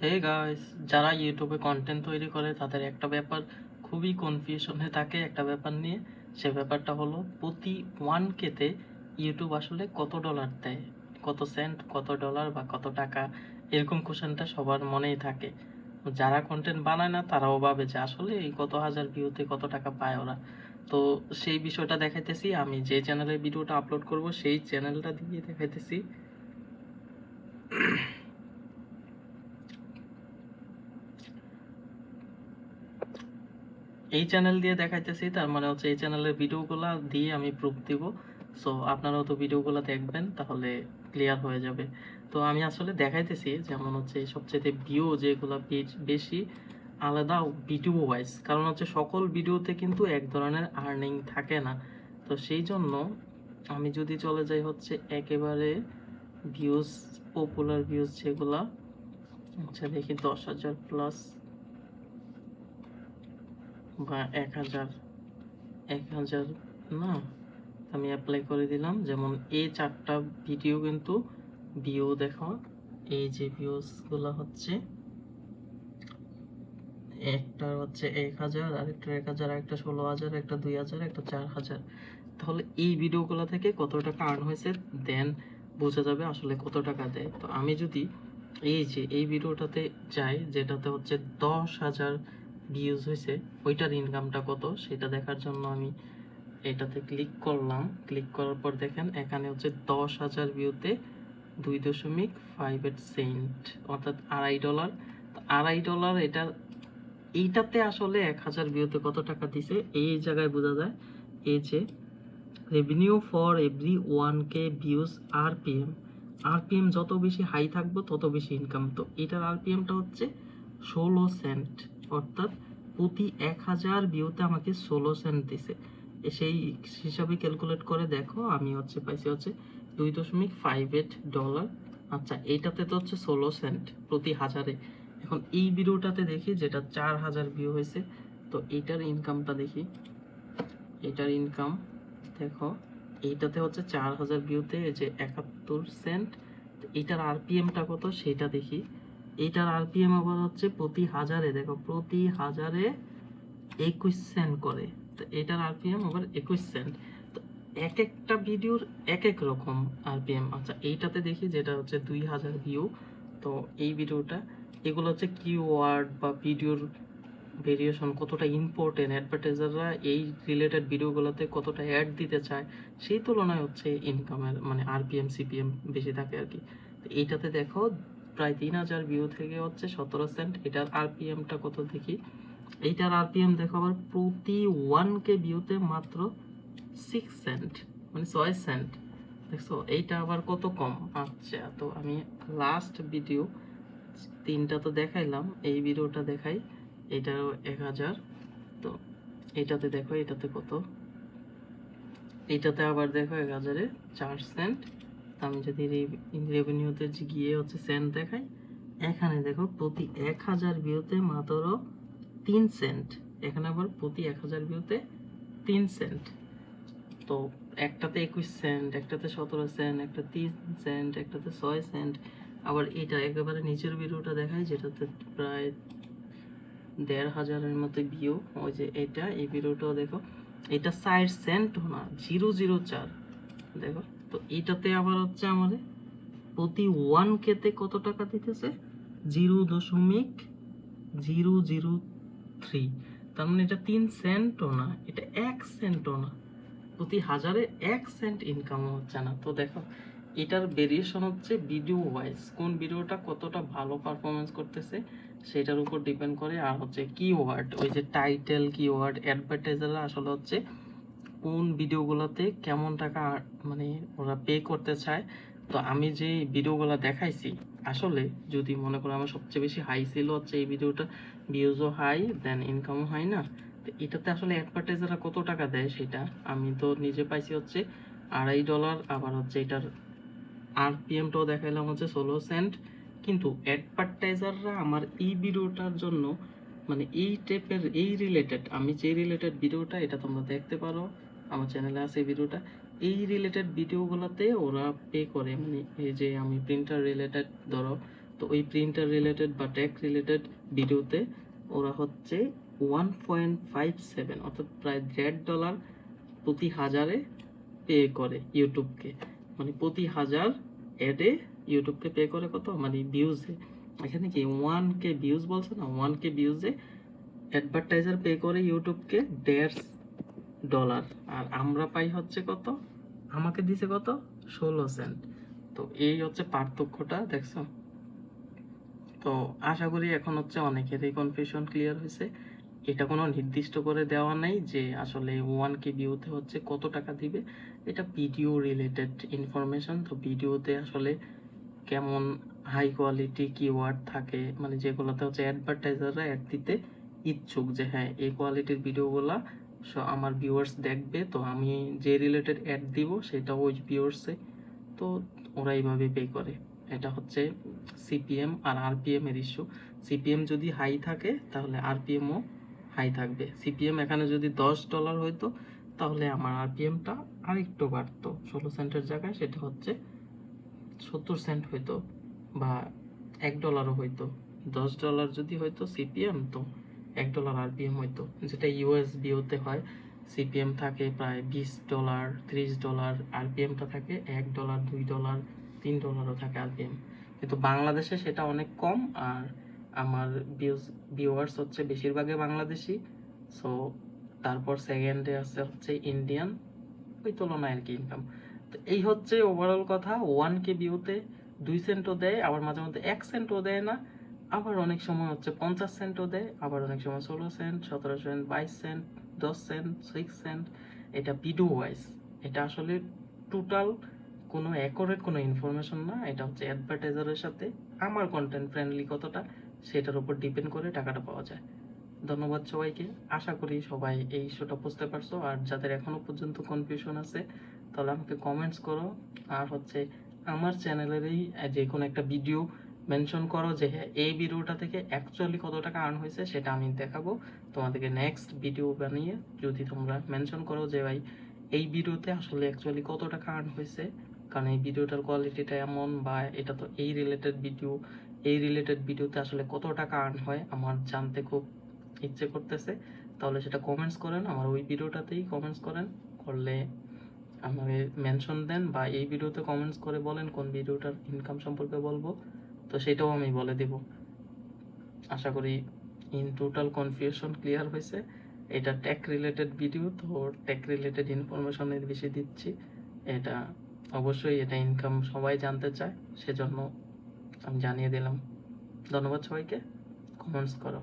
Hey guys যারা ইউটিউবে content তৈরি করে, তাদের একটা ব্যাপার খুবই কনফিউশনে থাকে, একটা ব্যাপার নিয়ে। সে ব্যাপারটা হলো, প্রতি ওয়ান কেতে ইউটিউব আসলে কত ডলার দেয়? কত সেন্ট কত ডলার বা কত টাকা? এরকম কোশ্চেনটা সবার মনেই থাকে। যারা কন্টেন্ট বানায় না, তারাও ভাবে যে আসলে এই কত হাজার ভিউতে কত টাকা পায় ওরা। তো সেই বিষয়টা দেখাইতেছি। আমি যে চ্যানেলে ভিডিওটা আপলোড করব, সেই চ্যানেলটা দিয়ে দেখাইতেছি। এই চ্যানেল দিয়ে দেখাইতেছি, তার মানে হচ্ছে এই চ্যানেলের ভিডিওগুলা দিয়ে আমি প্রুফ দিব। সো আপনারাও তো ভিডিওগুলো দেখবেন, তাহলে ক্লিয়ার হয়ে যাবে। তো আমি আসলে দেখাইতেছি, যেমন হচ্ছে সবচেয়ে ভিউ যেগুলো বেশি আলাদা ভিডিও ওয়াইজ কারণ হচ্ছে সকল ভিডিওতে কিন্তু এক ধরনের আর্নিং থাকে না। তো সেই জন্য আমি যদি চলে যাই হচ্ছে একেবারে ভিউজ পপুলার ভিউজ যেগুলা আচ্ছা দেখি দশ হাজার প্লাস বা এক হাজার এক হাজার না, আমি অ্যাপ্লাই করে দিলাম। যেমন এই চারটা ভিডিও কিন্তু ভিউ দেখো, এই যে ভিউসগুলো হচ্ছে, একটা হচ্ছে এক হাজার, আরেকটা এক হাজার একটা ষোলো হাজার, একটা দুই হাজার, একটা চার হাজার। তাহলে এই ভিডিওগুলো থেকে কত টাকা আর্ন হয়েছে দেন বোঝা যাবে আসলে কত টাকা দেয়। তো আমি যদি এই যে, এই ভিডিওটাতে যাই, যেটাতে হচ্ছে দশ হাজার ভিউজ হয়েছে, ওইটার ইনকামটা কত, সেটা দেখার জন্য আমি এটাতে ক্লিক করলাম। ক্লিক করার পর দেখেন, এখানে হচ্ছে দশ হাজার ভিউতে দুই দশমিক ফাইভ এইট সেন্ট অর্থাৎ আড়াই ডলার আড়াই ডলার এটা এইটাতে আসলে এক হাজার ভিউতে কত টাকা দিছে, এই জায়গায় বোঝা যায়, এই যে revenue for every one K views RPM RPM যত বেশি হাই থাকব, তত বেশি ইনকাম তো এটার আরপিএমটা হচ্ছে ষোলো সেন্ট অর্থাৎ প্রতি এক হাজার ভিউতে আমাকে ষোলো সেন্ট দিছে। সেই হিসাবে ক্যালকুলেট করে দেখো, আমি হচ্ছে পাইছি হচ্ছে দুই দশমিক ফাইভ এইট ডলার আচ্ছা এইটাতে তো হচ্ছে ষোলো সেন্ট প্রতি হাজারে। এখন এই ভিডিওটাতে দেখি যেটা চার হাজার ভিউ হয়েছে, তো এইটার ইনকামটা দেখি। এটার ইনকাম দেখো, এইটাতে হচ্ছে চার হাজার ভিউতে এই যে একাত্তর সেন্ট এইটার আরপিএমটা কত? সেটা দেখি। এইটার আরপিএম আবার হচ্ছে প্রতি হাজারে, দেখো, প্রতি হাজারে একুশ সেন্ট করে। তো এটার আরপিএম আবার একুশ সেন্ট তো এক একটা ভিডিওর এক এক রকম আরপিএম আচ্ছা এইটাতে দেখি যেটা হচ্ছে দুই হাজার ভিউ তো এই ভিডিওটা, এগুলো হচ্ছে কিওয়ার্ড বা ভিডিওর ভেরিয়েশন কতটা ইম্পর্টেন্ট অ্যাডভার্টাইজাররা এই রিলেটেড ভিডিওগুলোতে কতটা অ্যাড দিতে চায়, সেই তুলনায় হচ্ছে ইনকামের মানে আরপিএম সিপিএম বেশি থাকে আর কি। তো এইটাতে দেখো প্রায় তিন হাজার ভিউ থেকে হচ্ছে সতেরো সেন্ট এটার আরপিএমটা কত দেখি? এইটার আরপিএম দেখো আবার প্রতি ওয়ান কে ভিউতে মাত্র সিক্স সেন্ট মানে ছয় সেন্ট দেখছ? এইটা আবার কত কম? আচ্ছা তো আমি লাস্ট ভিডিও তিনটা তো দেখাইলাম। এই ভিডিওটা দেখাই। এটাও এক হাজার। তো এটাতে দেখো, এটাতে কত? এটাতে আবার দেখো এক হাজারে চার সেন্ট আমি যদি রেভিনিউতে গিয়ে হচ্ছে সেন্ট দেখাই, এখানে দেখো প্রতি এক হাজার ভিউতে মাত্র তিন সেন্ট এখানে আবার প্রতি এক হাজার ভিউতে তিন সেন্ট তো একটাতে একুশ সেন্ট একটাতে সতেরো সেন্ট একটা তিন সেন্ট একটাতে ছয় সেন্ট আবার এটা একেবারে নিচের ভিডিওটা দেখায় যেটাতে প্রায় দেড় হাজারের মতো ভিউ ওই যে এটা, এই ভিডিওটাও দেখো। এটা সাইড সেন্ট না জিরো জিরো চার। দেখো। তো এইটাতে আবার হচ্ছে আমাদের প্রতি ওয়ান কেতে কত টাকা দিতেছে? জিরো দশমিক জিরো জিরো থ্রি। তার মানে এটা তিন সেন্টও না, এটা এক সেন্টও না। প্রতি হাজারে এক সেন্ট ইনকামও হচ্ছে না। তো দেখো, এটার ভেরিয়েশন হচ্ছে ভিডিও ওয়াইজ কোন ভিডিওটা কতটা ভালো পারফরমেন্স করতেছে, সেটার উপর ডিপেন্ড করে। আর হচ্ছে কিওয়ার্ড ওই যে টাইটেল কিওয়ার্ড অ্যাডভার্টাইজাররা আসলে হচ্ছে কোন ভিডিওগুলোতে কেমন টাকা মানে ওরা পে করতে চায়, তো আমি যে ভিডিওগুলো দেখাইছি, আসলে যদি মনে করো আমার সবচেয়ে বেশি হাই ছিল হচ্ছে এই ভিডিওটা ভিউজও হাই দেন ইনকামও হাই না, তো এটাতে আসলে অ্যাডভার্টাইজাররা কত টাকা দেয় সেটা আমি তো নিজে পাইছি হচ্ছে আড়াই ডলার আবার হচ্ছে এটার আরপিএমটাও দেখাইলাম হচ্ছে ষোলো সেন্ট কিন্তু অ্যাডভার্টাইজাররা আমার এই ভিডিওটার জন্য মানে এই টাইপের এই রিলেটেড আমি যে রিলেটেড ভিডিওটা, এটা তোমরা দেখতে পারো। আমার চ্যানেলে আছে ভিডিওটা এই রিলেটেড ভিডিওগুলোতে ওরা পে করে মানে এই যে আমি প্রিন্টার রিলেটেড ধরো, তো ওই প্রিন্টার রিলেটেড বা টেক রিলেটেড ভিডিওতে ওরা হচ্ছে ওয়ান পয়েন্ট ফাইভ সেভেন অর্থাৎ প্রায় দেড় ডলার প্রতি হাজারে পে করে ইউটিউবকে মানে প্রতি হাজার অ্যাডে ইউটিউবকে পে করে কত? মানে ভিউজে এখানে কি ওয়ান কে ভিউজ বলছে না? ওয়ান কে ভিউজে অ্যাডভার্টাইজার পে করে ইউটিউবকে দেড় ডলার। আর আমরা পাই হচ্ছে কত? আমাকে দিছে কত? ষোলো সেন্ট। তো এই হচ্ছে পার্থক্যটা দেখছ? তো আশা করি এখন হচ্ছে অনেকেরই কনফিউশন ক্লিয়ার হয়েছে। এটা কোনো নির্দিষ্ট করে দেওয়া নাই যে আসলে ওয়ান কে ভিউতে হচ্ছে কত টাকা দিবে। এটা ভিডিও রিলেটেড ইনফরমেশন তো ভিডিওতে আসলে কেমন হাই কোয়ালিটি কিওয়ার্ড থাকে মানে যেগুলোতে হচ্ছে অ্যাডভার্টাইজাররা অ্যাড দিতে ইচ্ছুক যে হ্যাঁ এই কোয়ালিটির ভিডিওগুলা আমার ভিউয়ার্স দেখবে, তো আমি যে রিলেটেড অ্যাড দিব সেটা ওই ভিউয়ার্সে তো ওরা এইভাবে পে করে। এটা হচ্ছে সিপিএম আর আরপিএম এর ইস্যু সিপিএম যদি হাই থাকে, তাহলে আরপিএমও হাই থাকবে। সিপিএম এখানে যদি দশ ডলার হইতো, তাহলে আমার আরপিএমটা আরেকটু বাড়তো। ষোলো সেন্টের জায়গায় সেটা হচ্ছে সত্তর সেন্ট হইতো বা এক ডলারও হইতো। দশ ডলার যদি হইতো সিপিএম তো এক ডলার আরপিএম হইতো। যেটা ইউএসবিওতে হয় সিপিএম থাকে প্রায় বিশ ডলার ত্রিশ ডলার আরপিএমটা থাকে এক ডলার দুই ডলার তিন ডলারও থাকে আরপিএম কিন্তু বাংলাদেশে সেটা অনেক কম আর আমার ভিউজ ভিউয়ার্স হচ্ছে বেশিরভাগই বাংলাদেশি। সো তারপর সেকেন্ডে আছে হচ্ছে ইন্ডিয়ান ওই তুলনায় আর কি ইনকাম তো এই হচ্ছে ওভারঅল কথা। ওয়ান কে ভিউতে দুই সেন্টও দেয়, আবার মাঝে মধ্যে এক সেন্টও দেয় না। আবার অনেক সময় হচ্ছে পঞ্চাশ সেন্টও দেয়, আবার অনেক সময় ষোলো সেন্ট সতেরো সেন্ট বাইশ সেন্ট দশ সেন্ট সিক্স সেন্ট এটা ভিডিও ওয়াইজ এটা আসলে টোটাল কোনো অ্যাকোরেট কোনো ইনফরমেশন না, এটা হচ্ছে অ্যাডভার্টাইজারের সাথে আমার কন্টেন্ট ফ্রেন্ডলি কতটা, সেটার উপর ডিপেন্ড করে টাকাটা পাওয়া যায়। ধন্যবাদ সবাইকে। আশা করি সবাই এই ইস্যুটা বুঝতে পারছ। আর যাদের এখনও পর্যন্ত কনফিউশন আছে, তাহলে আমাকে কমেন্টস করো। আর হচ্ছে আমার চ্যানেলেরই যে কোনো একটা ভিডিও মেনশন করো যে হ্যাঁ এই ভিডিওটা থেকে অ্যাকচুয়ালি কত টাকা আর্ন হয়েছে সেটা আমি দেখাবো। তোমাদেরকে নেক্সট ভিডিও বানিয়ে যদি তোমরা মেনশন করো যে ভাই, এই ভিডিওতে আসলে অ্যাকচুয়ালি কত টাকা আর্ন হয়েছে? কারণ এই ভিডিওটার কোয়ালিটিটা এমন বা এটা তো এই রিলেটেড ভিডিও এই রিলেটেড ভিডিওতে আসলে কত টাকা আর্ন হয় আমার জানতে খুব ইচ্ছে করতেছে। তাহলে সেটা কমেন্টস করেন, আমার ওই ভিডিওটাতেই কমেন্টস করেন, করলে আমাকে মেনশন দেন বা এই ভিডিওতে কমেন্টস করে বলেন কোন ভিডিওটার ইনকাম সম্পর্কে বলব। তো সেটাও আমি বলে দেব। আশা করি ইন টোটাল কনফিউশন ক্লিয়ার হয়েছে। এটা ট্যাক রিলেটেড ভিডিও তো ট্যাক রিলেটেড ইনফরমেশনের বেশি দিচ্ছি। এটা অবশ্যই এটা ইনকাম সবাই জানতে চায়, সেজন্য আমি জানিয়ে দিলাম। ধন্যবাদ সবাইকে। কমেন্টস করো।